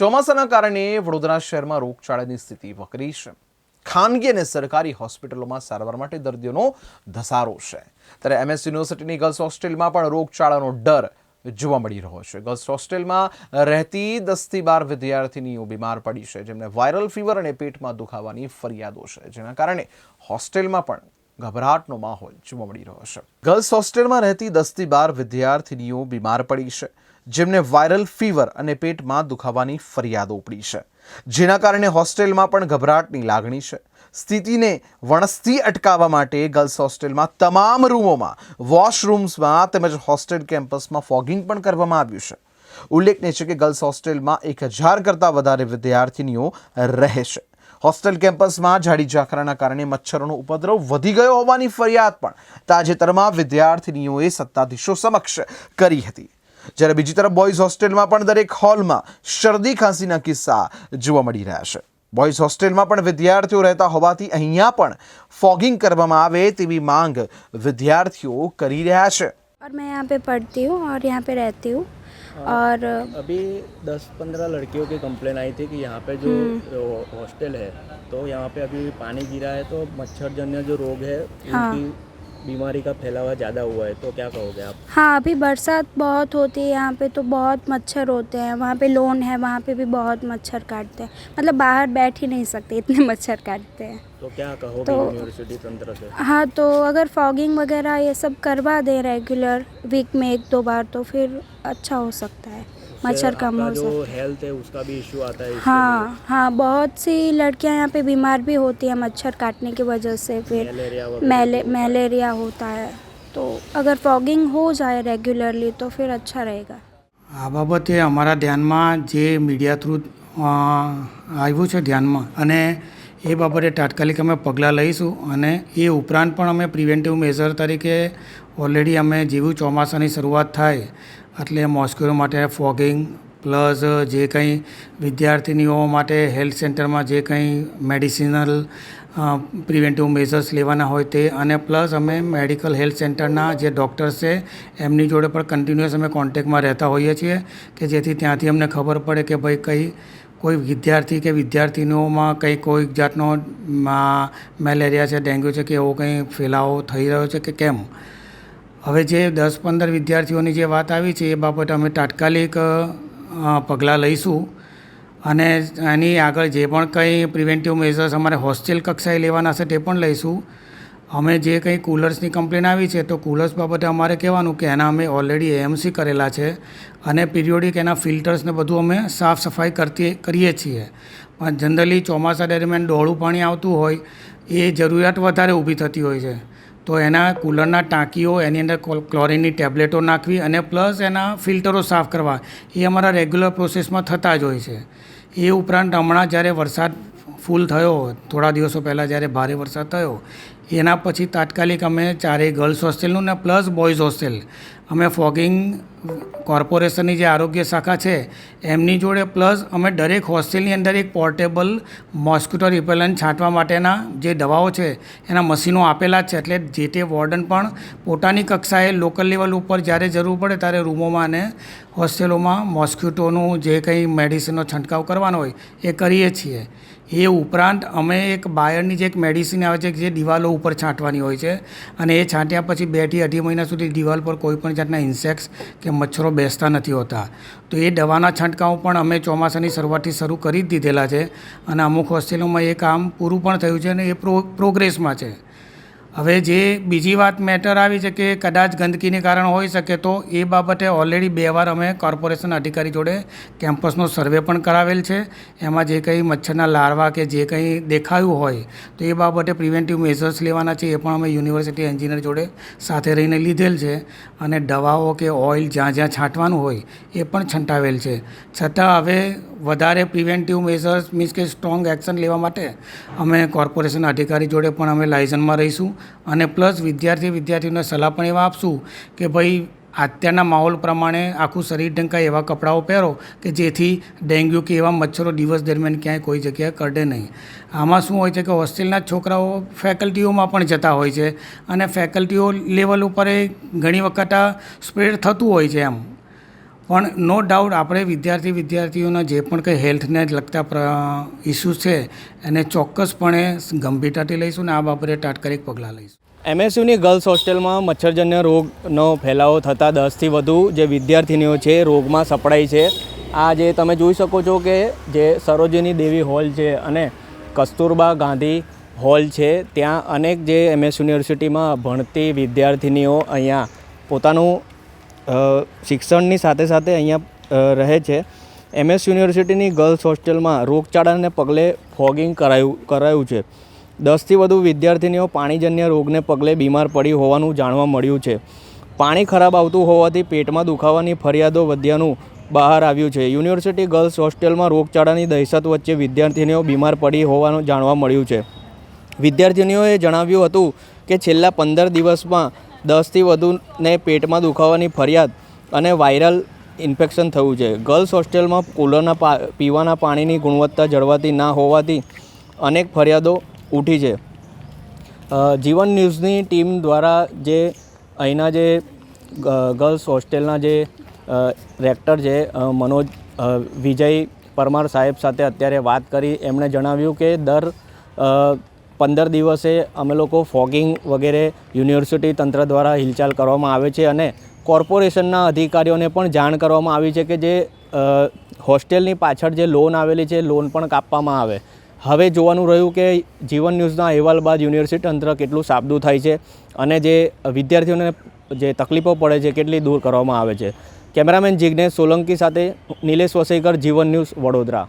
ચોમાસાના કારણે વડોદરા શહેરમાં રોગચાળાની સ્થિતિ વકરી છે. ખાનગી અને સરકારી હોસ્પિટલોમાં સારવાર માટે દર્દીઓનો ધસારો છે. ત્યારે એમએસ યુનિવર્સિટીની ગર્લ્સ હોસ્ટેલમાં પણ રોગચાળાનો ડર જોવા મળી રહ્યો છે. ગર્લ્સ હોસ્ટેલમાં રહેતી દસથી બાર વિદ્યાર્થીનીઓ બીમાર પડી છે. જેમને વાયરલ ફીવર અને પેટમાં દુખાવાની ફરિયાદો છે. જેના કારણે હોસ્ટેલમાં પણ ગભરાટનો માહોલ જોવા મળી રહ્યો છે. ગર્લ્સ હોસ્ટેલમાં રહેતી દસથી બાર વિદ્યાર્થીનીઓ બીમાર પડી છે. જેમને વાયરલ ફીવર અને પેટમાં દુખાવાની ફરિયાદો ઉપડી છે. જેના કારણે હોસ્ટેલમાં પણ ગભરાટની લાગણી છે. સ્થિતિને વણસથી અટકાવવા માટે ગર્લ્સ હોસ્ટેલમાં તમામ રૂમોમાં વોશરૂમ્સમાં તેમજ હોસ્ટેલ કેમ્પસમાં ફોગિંગ પણ કરવામાં આવ્યું છે. ઉલ્લેખનીય છે કે ગર્લ્સ હોસ્ટેલમાં એક હજાર કરતાં વધારે વિદ્યાર્થીનીઓ રહે છે. હોસ્ટેલ કેમ્પસમાં ઝાડી ઝાકરાના કારણે મચ્છરોનો ઉપદ્રવ વધી ગયો હોવાની ફરિયાદ પણ તાજેતરમાં વિદ્યાર્થીનીઓએ સત્તાધીશો સમક્ષ કરી હતી જ્યારે બીજી તરફ બોયઝ હોસ્ટેલમાં પણ દરેક હોલમાં શરદી ખાંસીના કિસ્સા જોવા મળી રહ્યા છે બોયઝ હોસ્ટેલમાં પણ વિદ્યાર્થીઓ રહેતા હોવાથી અહીંયા પણ ફોગિંગ કરવામાં આવે તેવી માંગ વિદ્યાર્થીઓ કરી રહ્યા છે और मैं यहाँ पे पढ़ती हूँ और यहाँ पे रहती हूँ और अभी दस पंद्रह लड़कियों की कंप्लेन आई थी कि यहाँ पे जो हॉस्टल है तो यहाँ पे अभी पानी गिरा है तो मच्छर जन्य जो रोग है हाँ। उनकी बीमारी का फैलावा ज़्यादा हुआ है तो क्या कहोगे आप? हाँ अभी बरसात बहुत होती है यहाँ पे तो बहुत मच्छर होते हैं वहाँ पे लोन है वहाँ पे भी बहुत मच्छर काटते हैं मतलब बाहर बैठ ही नहीं सकते इतने मच्छर काटते हैं। तो क्या कहोगे तो- यूनिवर्सिटी तंत्र से हाँ तो अगर फॉगिंग वगैरह ये सब करवा दें रेगुलर वीक में एक दो बार तो फिर अच्छा हो सकता है मच्छर उससे कम आपका हो जो सकता है हेल्थ है उसका भी इशू आता है इसके हाँ हाँ बहुत सी लड़कियाँ यहाँ पे बीमार भी होती हैं मच्छर काटने की वजह से लिए। फिर मलेरिया वगैरह मैले भी होता है। मलेरिया होता है तो अगर फॉगिंग हो जाए रेगुलरली तो फिर अच्छा रहेगा આ બાબતે અમારા ધ્યાનમાં જે મીડિયા થ્રુ અ, આવ્યું છે ધ્યાનમાં અને એ બાબતે તાત્કાલિક અમે પગલાં લઈશું અને એ ઉપરાંત પણ અમે પ્રિવેન્ટિવ મેઝર તરીકે ઓલરેડી અમે જેવું ચોમાસાની શરૂઆત થાય એટલે મોસ્કીટો માટે ફોગિંગ પ્લસ જે કંઈ વિદ્યાર્થીનીઓ માટે હેલ્થ સેન્ટરમાં જે કંઈ મેડિસિનલ પ્રિવેન્ટિવ મેઝર્સ લેવાના હોય તે અને પ્લસ અમે મેડિકલ હેલ્થ સેન્ટરના જે ડૉક્ટર્સ છે, એમની જોડે પણ કન્ટિન્યુઅસ અમે કોન્ટેક્ટમાં રહેતા હોઈએ છીએ કે જેથી ત્યાંથી અમને ખબર પડે કે ભાઈ કઈ કોઈ વિદ્યાર્થી કે વિદ્યાર્થીનીઓમાં કંઈ કોઈક જાતનો મેલેરિયા છે, ડેન્ગ્યુ છે કે એવો કંઈ ફેલાવો થઈ રહ્યો છે કે કેમ? હવે જે દસ પંદર વિદ્યાર્થીઓની જે વાત આવી છે એ બાબતે અમે તાત્કાલિક પગલાં લઈશું અને એની આગળ જે પણ કંઈ પ્રિવેન્ટિવ મેઝર્સ અમારે હોસ્ટેલ કક્ષાએ લેવાના હશે તે પણ લઈશું. અમે જે કંઈ કુલર્સની કમ્પ્લેન આવી છે તો કુલર્સ બાબતે અમારે કહેવાનું કે એના અમે ઓલરેડી એએમસી કરેલા છે અને પિરિયોડિક એના ફિલ્ટર્સને બધું અમે સાફ સફાઈ કરતી, કરીએ છીએ. પણ જનરલી ચોમાસા દરમિયાન ડોળું પાણી આવતું હોય, એ જરૂરિયાત વધારે ઊભી થતી હોય છે. તો એના કુલરના ટાંકીઓ, એની અંદર કોલ- ક્લોરીનની ટેબ્લેટો નાખવી અને પ્લસ એના ફિલ્ટરો સાફ કરવા, એ અમારા રેગ્યુલર પ્રોસેસમાં થતા જ હોય છે. એ ઉપરાંત હમણાં જ્યારે વરસાદ ફૂલ થયો, થોડા દિવસો પહેલાં જ્યારે ભારે વરસાદ થયો એના પછી તાત્કાલિક અમે ચારેય ગર્લ્સ હોસ્ટેલનું ને પ્લસ બોયઝ હોસ્ટેલ અમે ફોગિંગ કોર્પોરેશનની જે આરોગ્ય શાખા છે, એમની જોડે પ્લસ અમે દરેક હોસ્ટેલની અંદર એક પોર્ટેબલ મોસ્કિટો રિપેલન્ટ છાંટવા માટેના જે દવાઓ છે, એના મશીનો આપેલા જ છે. એટલે જે તે વોર્ડન પણ પોતાની કક્ષાએ લોકલ લેવલ ઉપર જ્યારે જરૂર પડે ત્યારે રૂમોમાં અને હોસ્ટેલોમાં મોસ્કિટોનું જે કંઈ મેડિસિનનો છંટકાવ કરવાનો હોય, એ કરીએ છીએ. એ ઉપરાંત અમે એક બાયરની જે એક મેડિસિન આવે છે, જે દિવાલો ઉપર છાંટવાની હોય છે અને એ છાંટ્યા પછી બેથી અઢી મહિના સુધી દિવાલ પર કોઈપણ જાતના ઇન્સેક્ટ્સ કે મચ્છરો બેસતા નથી હોતા. તો એ દવાના છંટકાવ પણ અમે ચોમાસાની શરૂઆતથી શરૂ કરી જ દીધેલા છે અને અમુક હોસ્ટેલોમાં એ કામ પૂરું પણ થયું છે અને એ પ્રો પ્રોગ્રેસમાં છે. હવે જે બીજી વાત મેટર આવી છે કે કદાચ ગંદકીને કારણે હોઈ શકે તો એ બાબતે ઓલરેડી બે વાર અમે કોર્પોરેશન અધિકારી જોડે કેમ્પસનો સર્વે પણ કરાવેલ છે. એમાં જે કંઈ મચ્છરના લાર્વા કે જે કંઈ દેખાયું હોય તો એ બાબતે પ્રિવેન્ટિવ મેઝર્સ લેવાના છે એ પણ અમે યુનિવર્સિટી એન્જિનિયર જોડે સાથે રહીને લીધેલ છે. અને દવાઓ કે ઓઇલ જ્યાં જ્યાં છાંટવાનું હોય એ પણ છંટાવેલ છે. છતાં હવે વધારે પ્રિવેન્ટિવ મેઝર્સ મીન્સ કે સ્ટ્રોંગ એક્શન લેવા માટે અમે કોર્પોરેશન અધિકારી જોડે પણ અમે લાયસન્સમાં રહીશું. અને પ્લસ વિદ્યાર્થી વિદ્યાર્થીઓને સલાહ પણ એવા આપશું કે ભાઈ અત્યારના માહોલ પ્રમાણે આખું શરીર ઢંકાય એવા કપડાઓ પહેરો કે જેથી ડેન્ગ્યુ કે એવા મચ્છરો દિવસ દરમિયાન ક્યાંય કોઈ જગ્યાએ કરડે નહીં. આમાં શું હોય છે કે હોસ્ટેલના છોકરાઓ ફેકલ્ટીઓમાં પણ જતા હોય છે અને ફેકલ્ટીઓ લેવલ ઉપર ઘણી વખત આ સ્પ્રેડ થતું હોય છે એમ. પણ નો ડાઉટ આપણે વિદ્યાર્થી વિદ્યાર્થીઓના જે પણ કંઈ હેલ્થને લગતા ઇસ્યુ છે, એને ચોક્કસપણે ગંભીરતાથી લઈશું ને આ બાબતે તાત્કાલિક પગલાં લઈશું. એમએસયુની ગર્લ્સ હોસ્ટેલમાં મચ્છરજન્ય રોગનો ફેલાવો થતાં દસથી વધુ જે વિદ્યાર્થીનીઓ છે, રોગમાં સપડાઈ છે. આ જે તમે જોઈ શકો છો કે જે સરોજિની દેવી હોલ છે અને કસ્તુરબા ગાંધી હોલ છે, ત્યાં અનેક જે એમએસ યુનિવર્સિટીમાં ભણતી વિદ્યાર્થીનીઓ અહીંયા પોતાનું શિક્ષણની સાથે સાથે અહીંયા રહે છે. એમએસ યુનિવર્સિટીની ગર્લ્સ હોસ્ટેલમાં રોગચાળાને પગલે ફોગિંગ કરાયું કરાયું છે. દસથી વધુ વિદ્યાર્થીનીઓ પાણીજન્ય રોગને પગલે બીમાર પડી હોવાનું જાણવા મળ્યું છે. પાણી ખરાબ આવતું હોવાથી પેટમાં દુખાવાની ફરિયાદો વધ્યાનું બહાર આવ્યું છે. યુનિવર્સિટી ગર્લ્સ હોસ્ટેલમાં રોગચાળાની દહેશત વચ્ચે વિદ્યાર્થીનીઓ બીમાર પડી હોવાનું જાણવા મળ્યું છે. વિદ્યાર્થીનીઓએ જણાવ્યું હતું કે છેલ્લા પંદર દિવસમાં દસથી વધુને પેટમાં દુખાવાની ફરિયાદ અને વાયરલ ઇન્ફેક્શન થયું છે. ગર્લ્સ હોસ્ટેલમાં કુલરના પીવાના પાણીની ગુણવત્તા જળવાતી ના હોવાથી અનેક ફરિયાદો ઉઠી છે. જીવન ન્યૂઝની ટીમ દ્વારા જે અહીંના જે ગર્લ્સ હોસ્ટેલના જે રેક્ટર છે મનોજ વિજય પરમાર સાહેબ સાથે અત્યારે વાત કરી. એમણે જણાવ્યું કે દર પંદર દિવસે અમે લોકો ફોગિંગ વગેરે યુનિવર્સિટી તંત્ર દ્વારા હિલચાલ કરવામાં આવે છે અને કોર્પોરેશનના અધિકારીઓને પણ જાણ કરવામાં આવી છે કે જે હોસ્ટેલની પાછળ જે લોન આવેલી છે, લોન પણ કાપવામાં આવે. હવે જોવાનું રહ્યું કે જીવન ન્યૂઝના અહેવાલ બાદ યુનિવર્સિટી તંત્ર કેટલું સાબદું થાય છે અને જે વિદ્યાર્થીઓને જે તકલીફો પડે છે, કેટલી દૂર કરવામાં આવે છે. કેમેરામેન જિજ્ઞેશ સોલંકી સાથે નિલેશ વસેકર, જીવન ન્યૂઝ વડોદરા.